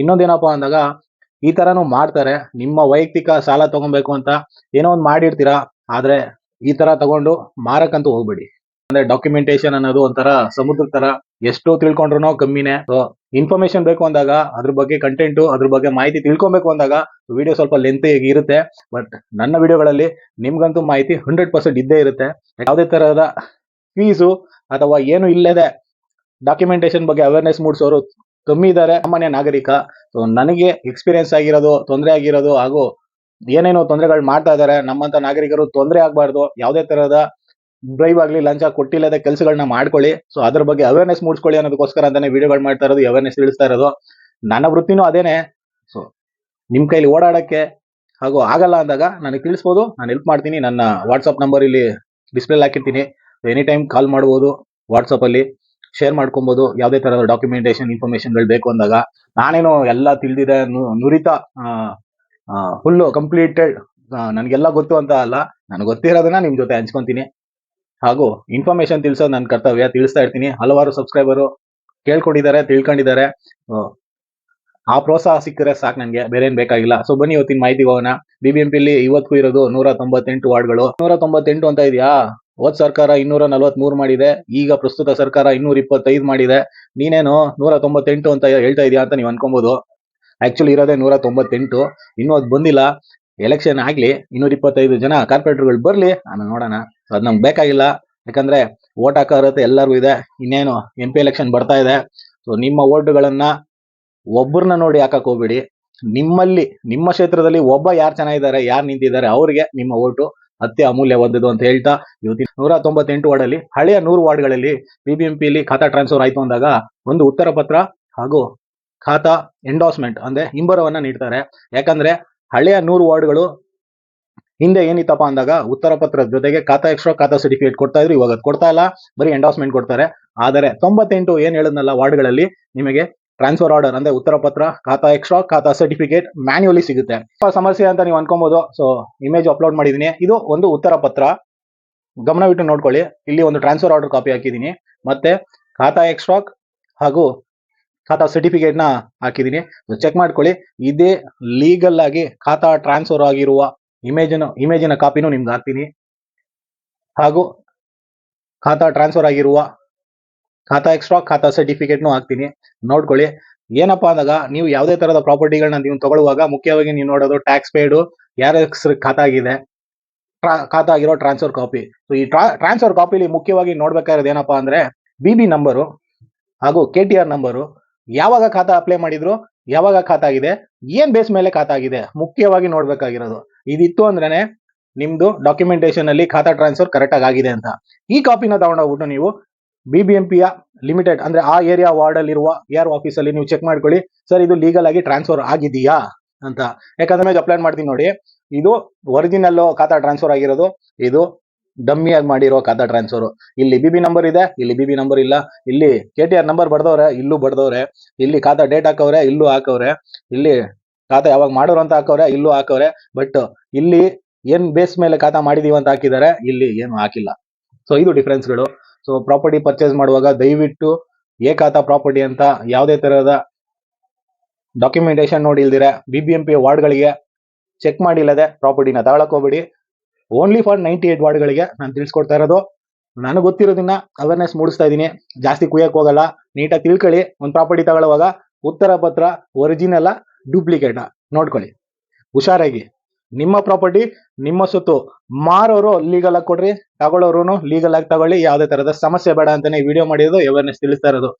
ಇನ್ನೊಂದೇನಪ್ಪ ಅಂದಾಗ, ಈ ತರನು ಮಾಡ್ತಾರೆ. ನಿಮ್ಮ ವೈಯಕ್ತಿಕ ಸಾಲ ತಗೊಬೇಕು ಅಂತ ಏನೋ ಒಂದು ಮಾಡಿರ್ತೀರಾ, ಆದ್ರೆ ಈ ತರ ತಗೊಂಡು ಮಾರಕ್ಕಂತೂ ಹೋಗ್ಬೇಡಿ. ಅಂದ್ರೆ ಡಾಕ್ಯುಮೆಂಟೇಶನ್ ಅನ್ನೋದು ಒಂಥರ ಸಮುದ್ರ ತರ ಎಷ್ಟು ತಿಳ್ಕೊಂಡ್ರು ಕಮ್ಮಿನೇ. ಸೊ ಇನ್ಫಾರ್ಮೇಶನ್ ಬೇಕು ಅಂದಾಗ, ಅದ್ರ ಬಗ್ಗೆ ಕಂಟೆಂಟ್ ಅದ್ರ ಬಗ್ಗೆ ಮಾಹಿತಿ ತಿಳ್ಕೊಬೇಕು ಅಂದಾಗ ವಿಡಿಯೋ ಸ್ವಲ್ಪ ಲೆಂತ್ ಇರುತ್ತೆ. ಬಟ್ ನನ್ನ ವಿಡಿಯೋಗಳಲ್ಲಿ ನಿಮ್ಗಂತೂ ಮಾಹಿತಿ ಹಂಡ್ರೆಡ್ ಪರ್ಸೆಂಟ್ ಇದ್ದೇ ಇರುತ್ತೆ. ಯಾವುದೇ ತರಹದ ಫೀಸು ಅಥವಾ ಏನು ಇಲ್ಲದೆ ಡಾಕ್ಯುಮೆಂಟೇಶನ್ ಬಗ್ಗೆ ಅವೇರ್ನೆಸ್ ಮೂಡಿಸೋರು ಕಮ್ಮಿ ಇದ್ದಾರೆ ಸಾಮಾನ್ಯ ನಾಗರಿಕ. ಸೊ ನನಗೆ ಎಕ್ಸ್ಪೀರಿಯನ್ಸ್ ಆಗಿರೋದು, ತೊಂದರೆ ಆಗಿರೋದು, ಹಾಗೂ ಏನೇನೋ ತೊಂದರೆಗಳು ಮಾಡ್ತಾ ಇದ್ದಾರೆ ನಮ್ಮಂತ ನಾಗರಿಕರು ತೊಂದರೆ ಆಗಬಾರ್ದು, ಯಾವುದೇ ತರಹದ ಡ್ರೈವ್ ಆಗಲಿ, ಲಂಚ ಕೊಟ್ಟಿಲ್ಲದ ಕೆಲಸಗಳನ್ನ ಮಾಡ್ಕೊಳ್ಳಿ. ಸೊ ಅದ್ರ ಬಗ್ಗೆ ಅವೇರ್ನೆಸ್ ಮೂಡಿಸ್ಕೊಳ್ಳಿ ಅನ್ನೋದಕ್ಕೋಸ್ಕರ ಅಂತಾನೆ ವಿಡಿಯೋಗಳು ಮಾಡ್ತಾ ಇರೋದು ಅವೇರ್ನೆಸ್ ತಿಳಿಸ್ತಾ ಇರೋದು. ನನ್ನ ವೃತ್ತಿನೂ ಅದೇನೆ. ಸೊ ನಿಮ್ ಕೈಲಿ ಓಡಾಡಕ್ಕೆ ಹಾಗೂ ಆಗಲ್ಲ ಅಂದಾಗ ನನಗೆ ತಿಳಿಸ್ಬೋದು, ನಾನು ಹೆಲ್ಪ್ ಮಾಡ್ತೀನಿ. ನನ್ನ ವಾಟ್ಸಪ್ ನಂಬರ್ ಇಲ್ಲಿ ಡಿಸ್ಪ್ಲೇ ಹಾಕಿರ್ತೀನಿ. ಎನಿ ಟೈಮ್ ಕಾಲ್ ಮಾಡ್ಬೋದು ವಾಟ್ಸಪ್ ಅಲ್ಲಿ. ಶೇರ್ ಮಾಡ್ಕೊಬಹುದು ಯಾವುದೇ ತರಹದ ಡಾಕ್ಯುಮೆಂಟೇಶನ್ ಇನ್ಫಾರ್ಮೇಶನ್ಗಳು ಬೇಕು ಅಂದಾಗ ನಾನೇನು ಎಲ್ಲ ತಿಳಿದಿದೆ ನುರಿತ ಫುಲ್ಲು ಕಂಪ್ಲೀಟೆಡ್ ನನಗೆಲ್ಲ ಗೊತ್ತು ಅಂತ ಅಲ್ಲ. ನನಗೆ ಗೊತ್ತಿರೋದನ್ನ ನಿಮ್ ಜೊತೆ ಹಂಚ್ಕೊಂತೀನಿ. ಹಾಗೂ ಇನ್ಫಾರ್ಮೇಶನ್ ತಿಳಿಸೋದು ನನ್ನ ಕರ್ತವ್ಯ. ತಿಳಿಸ್ತಾ ಇರ್ತೀನಿ. ಹಲವಾರು ಸಬ್ಸ್ಕ್ರೈಬರು ಕೇಳ್ಕೊಂಡಿದ್ದಾರೆ ತಿಳ್ಕೊಂಡಿದ್ದಾರೆ. ಆ, ಪ್ರೋತ್ಸಾಹ ಸಿಕ್ಕರೆ ಸಾಕು ನನಗೆ. ಬೇರೆ ಏನು ಬೇಕಾಗಿಲ್ಲ. ಸೊ ಬನ್ನಿ ಇವತ್ತಿನ ಮಾಹಿತಿ ಹೋಗೋಣ. ಬಿಬಿಎಂಪಿಲಿ ಇವತ್ತಿಗೂ ಇರೋದು ನೂರ ತೊಂಬತ್ತೆಂಟು ವಾರ್ಡ್ಗಳು. ನೂರ ತೊಂಬತ್ತೆಂಟು ಅಂತ ಇದೆಯಾ? ಹೋದ್ ಸರ್ಕಾರ ಇನ್ನೂರ ನಲವತ್ಮೂರು ಮಾಡಿದೆ, ಈಗ ಪ್ರಸ್ತುತ ಸರ್ಕಾರ ಇನ್ನೂರ ಇಪ್ಪತ್ತೈದು ಮಾಡಿದೆ. ನೀನೇನು ನೂರ ತೊಂಬತ್ತೆಂಟು ಅಂತ ಹೇಳ್ತಾ ಇದೀಯಾ ಅಂತ ನೀವು ಅನ್ಕೊಬಹುದು ಆಕ್ಚುಲಿ ಇರೋದೇ ನೂರ ತೊಂಬತ್ತೆಂಟು. ಇನ್ನೂ ಅದು ಬಂದಿಲ್ಲ. ಎಲೆಕ್ಷನ್ ಆಗ್ಲಿ, ಇನ್ನೂರ ಇಪ್ಪತ್ತೈದು ಜನ ಕಾರ್ಪೊರೇಟರ್ಗಳು ಬರ್ಲಿ ನಾನು ನೋಡೋಣ. ಅದು ನಮ್ಗೆ ಬೇಕಾಗಿಲ್ಲ. ಯಾಕಂದ್ರೆ ಓಟ್ ಹಾಕೋ ಅರ್ಹತೆ ಎಲ್ಲರಿಗೂ ಇದೆ. ಇನ್ನೇನು ಎಂ ಪಿ ಎಲೆಕ್ಷನ್ ಬರ್ತಾ ಇದೆ. ಸೊ ನಿಮ್ಮ ಓಟುಗಳನ್ನ ಒಬ್ಬರನ್ನ ನೋಡಿ ಹಾಕಕ್ ಹೋಗ್ಬೇಡಿ. ನಿಮ್ಮಲ್ಲಿ, ನಿಮ್ಮ ಕ್ಷೇತ್ರದಲ್ಲಿ ಒಬ್ಬ ಯಾರು ಚೆನ್ನಾಗಿದ್ದಾರೆ, ಯಾರು ನಿಂತಿದ್ದಾರೆ, ಅವರಿಗೆ ನಿಮ್ಮ ಓಟು ಅತ್ಯ ಅಮೂಲ್ಯವಾದದ್ದು ಅಂತ ಹೇಳ್ತಾ ಇವತ್ತಿನ ನೂರ ತೊಂಬತ್ತೆಂಟು ವಾರ್ಡಲ್ಲಿ ಹಳೆಯ ನೂರು ವಾರ್ಡ್ಗಳಲ್ಲಿ ಬಿಬಿಎಂಪಿಯಲ್ಲಿ ಖಾತಾ ಟ್ರಾನ್ಸ್ಫರ್ ಆಯಿತು ಅಂದಾಗ ಒಂದು ಉತ್ತರ ಪತ್ರ ಹಾಗೂ ಖಾತಾ ಎಂಡೋಸ್ಮೆಂಟ್ ಅಂದ್ರೆ ಹಿಂಬರವನ್ನ ನೀಡ್ತಾರೆ. ಯಾಕಂದ್ರೆ ಹಳೆಯ ನೂರು ವಾರ್ಡ್ಗಳು ಹಿಂದೆ ಏನಿತ್ತಪ್ಪ ಅಂದಾಗ ಉತ್ತರ ಪತ್ರದ ಜೊತೆಗೆ ಖಾತಾ ಎಕ್ಸ್ಟ್ರಾ ಖಾತಾ ಸರ್ಟಿಫಿಕೇಟ್ ಕೊಡ್ತಾ ಇದ್ರು, ಇವಾಗ ಕೊಡ್ತಾ ಇಲ್ಲ, ಬರೀ ಎಂಡೋಸ್ಮೆಂಟ್ ಕೊಡ್ತಾರೆ. ಆದರೆ ತೊಂಬತ್ತೆಂಟು ಏನ್ ಹೇಳದ್ನಲ್ಲ ವಾರ್ಡ್ಗಳಲ್ಲಿ, ನಿಮಗೆ ಟ್ರಾನ್ಸ್ಫರ್ ಆರ್ಡರ್ ಅಂದ್ರೆ ಉತ್ತರ ಪತ್ರ, ಖಾತಾ ಎಕ್ಸ್ಟ್ರಾ ಖಾತಾ ಸರ್ಟಿಫಿಕೇಟ್ ಮ್ಯಾನ್ಯುವಲಿ ಸಿಗುತ್ತೆ. ಸಮಸ್ಯೆ ಅಂತ ನೀವು ಅನ್ಕೊಬಹುದು ಸೊ ಇಮೇಜ್ ಅಪ್ಲೋಡ್ ಮಾಡಿದೀನಿ ಇದು ಒಂದು ಉತ್ತರ ಪತ್ರ. ಗಮನವಿಟ್ಟು ನೋಡ್ಕೊಳ್ಳಿ. ಇಲ್ಲಿ ಒಂದು ಟ್ರಾನ್ಸ್ಫರ್ ಆರ್ಡರ್ ಕಾಪಿ ಹಾಕಿದ್ದೀನಿ. ಮತ್ತೆ ಖಾತಾ ಎಕ್ಸ್ಟ್ರಾ ಹಾಗೂ ಖಾತಾ ಸರ್ಟಿಫಿಕೇಟ್ನ ಹಾಕಿದೀನಿ ಚೆಕ್ ಮಾಡ್ಕೊಳ್ಳಿ. ಇದೇ ಲೀಗಲ್ ಆಗಿ ಖಾತಾ ಟ್ರಾನ್ಸ್ಫರ್ ಆಗಿರುವ ಇಮೇಜಿನ ಇಮೇಜಿನ ಕಾಪಿನೂ ನಿಮ್ಗೆ ಹಾಕ್ತೀನಿ. ಹಾಗೂ ಖಾತಾ ಟ್ರಾನ್ಸ್ಫರ್ ಆಗಿರುವ ಖಾತಾ ಎಕ್ಸ್ಟ್ರಾ ಖಾತಾ ಸರ್ಟಿಫಿಕೇಟ್ನು ಹಾಕ್ತೀನಿ. ನೋಡ್ಕೊಳ್ಳಿ. ಏನಪ್ಪಾ ಅಂದಾಗ, ನೀವು ಯಾವುದೇ ತರದ ಪ್ರಾಪರ್ಟಿಗಳನ್ನ ನೀವು ತಗೊಳ್ಳುವಾಗ ಮುಖ್ಯವಾಗಿ ನೀವು ನೋಡೋದು ಟ್ಯಾಕ್ಸ್ ಪೇಡು ಯಾರ ಹೆಸರು ಖಾತಾ ಆಗಿದೆ. ಖಾತಾ ಆಗಿರೋ ಟ್ರಾನ್ಸ್ಫರ್ ಕಾಪಿ ಸೊ ಈ ಟ್ರಾನ್ಸ್ಫರ್ ಕಾಪಿಲಿ ಮುಖ್ಯವಾಗಿ ನೋಡ್ಬೇಕಾಗಿರೋದು ಏನಪ್ಪಾ ಅಂದ್ರೆ ಬಿ ಬಿ ನಂಬರು ಹಾಗೂ ಕೆ ಟಿ ಆರ್ ನಂಬರು ಯಾವಾಗ ಖಾತಾ ಅಪ್ಲೈ ಮಾಡಿದ್ರು, ಯಾವಾಗ ಖಾತಾ ಆಗಿದೆ, ಏನ್ ಬೇಸ್ ಮೇಲೆ ಖಾತಾ ಆಗಿದೆ ಮುಖ್ಯವಾಗಿ ನೋಡ್ಬೇಕಾಗಿರೋದು. ಇದಿತ್ತು ಅಂದ್ರೇನೆ ನಿಮ್ದು ಡಾಕ್ಯುಮೆಂಟೇಶನ್ ಅಲ್ಲಿ ಖಾತಾ ಟ್ರಾನ್ಸ್ಫರ್ ಕರೆಕ್ಟ್ ಆಗಿ ಆಗಿದೆ ಅಂತ. ಈ ಕಾಪಿನ ತಗೊಂಡೋಗ್ಬಿಟ್ಟು ನೀವು ಬಿಬಿಎಂಪಿಯ ಲಿಮಿಟೆಡ್ ಅಂದ್ರೆ ಆ ಏರಿಯಾ ವಾರ್ಡ್ ಅಲ್ಲಿ ಇರುವ ಆರ್ ಆಫೀಸ್ ಅಲ್ಲಿ ನೀವು ಚೆಕ್ ಮಾಡ್ಕೊಳ್ಳಿ. ಸರ್ ಇದು ಲೀಗಲ್ ಆಗಿ ಟ್ರಾನ್ಸ್ಫರ್ ಆಗಿದೆಯಾ ಅಂತ. ಯಾಕಂದ್ರೆ ಅಪ್ಲೈ ಮಾಡ್ತೀನಿ ನೋಡಿ. ಇದು ಒರಿಜಿನಲ್ ಖಾತಾ ಟ್ರಾನ್ಸ್ಫರ್ ಆಗಿರೋದು. ಇದು ಡಮ್ಮಿ ಆಗಿ ಮಾಡಿರೋ ಖಾತಾ ಟ್ರಾನ್ಸ್ಫರ್ ಇಲ್ಲಿ ಬಿಬಿ ನಂಬರ್ ಇದೆ. ಇಲ್ಲಿ ಬಿಬಿ ನಂಬರ್ ಇಲ್ಲ. ಇಲ್ಲಿ ಕೆ ಟಿ ಆರ್ ನಂಬರ್ ಬರ್ದವ್ರೆ ಇಲ್ಲೂ ಬರ್ದವ್ರೆ ಇಲ್ಲಿ ಖಾತಾ ಡೇಟ್ ಹಾಕವ್ರೆ, ಇಲ್ಲೂ ಹಾಕವ್ರೆ. ಇಲ್ಲಿ ಖಾತಾ ಯಾವಾಗ ಮಾಡೋರು ಅಂತ ಹಾಕವ್ರೆ, ಇಲ್ಲೂ ಹಾಕವ್ರೆ. ಬಟ್ ಇಲ್ಲಿ ಏನ್ ಬೇಸ್ ಮೇಲೆ ಖಾತಾ ಮಾಡಿದೀವಿ ಅಂತ ಹಾಕಿದ್ದಾರೆ, ಇಲ್ಲಿ ಏನು ಹಾಕಿಲ್ಲ. ಸೊ ಇದು ಡಿಫ್ರೆನ್ಸ್ಗಳು ಸೊ ಪ್ರಾಪರ್ಟಿ ಪರ್ಚೇಸ್ ಮಾಡುವಾಗ ದಯವಿಟ್ಟು ಏಕಾತ ಪ್ರಾಪರ್ಟಿ ಅಂತ ಯಾವುದೇ ತರಹದ ಡಾಕ್ಯುಮೆಂಟೇಶನ್ ನೋಡಿ ಇಲ್ದಿರ ಬಿ ಬಿ ಎಂ ಪಿ ವಾರ್ಡ್ಗಳಿಗೆ ಚೆಕ್ ಮಾಡಿಲ್ಲದೆ ಪ್ರಾಪರ್ಟಿನ ತಗೊಳಕ್ ಓನ್ಲಿ ಫಾರ್ ನೈಂಟಿ ಏಟ್ ವಾರ್ಡ್ಗಳಿಗೆ ನಾನು ತಿಳಿಸ್ಕೊಡ್ತಾ ಇರೋದು. ನನಗೆ ಗೊತ್ತಿರೋದನ್ನ ಅವೇರ್ನೆಸ್ ಮೂಡಿಸ್ತಾ ಇದ್ದೀನಿ. ಜಾಸ್ತಿ ಕುಯ್ಯಕ್ಕೆ ಹೋಗಲ್ಲ. ನೀಟಾಗಿ ತಿಳ್ಕೊಳ್ಳಿ. ಒಂದು ಪ್ರಾಪರ್ಟಿ ತಗೊಳ್ಳುವಾಗ ಉತ್ತರ ಪತ್ರ ಒರಿಜಿನಲ್ಲ ಡೂಪ್ಲಿಕೇಟ ನೋಡ್ಕೊಳ್ಳಿ. ಹುಷಾರಾಗಿ. ನಿಮ್ಮ ಪ್ರಾಪರ್ಟಿ, ನಿಮ್ಮ ಸುತ್ತು. ಮಾರೋರು ಲೀಗಲ್ ಆಗಿ ಕೊಡ್ರಿ ತಗೊಳ್ಳೋರು ಲೀಗಲ್ ಆಗಿ ತಗೊಳ್ಳಿ. ಯಾವುದೇ ತರಹದ ಸಮಸ್ಯೆ ಬೇಡ ಅಂತಾನೆ ವಿಡಿಯೋ ಮಾಡಿರೋದು ಅವೇರ್ನೆಸ್ ತಿಳಿಸ್ತಾ ಇರೋದು.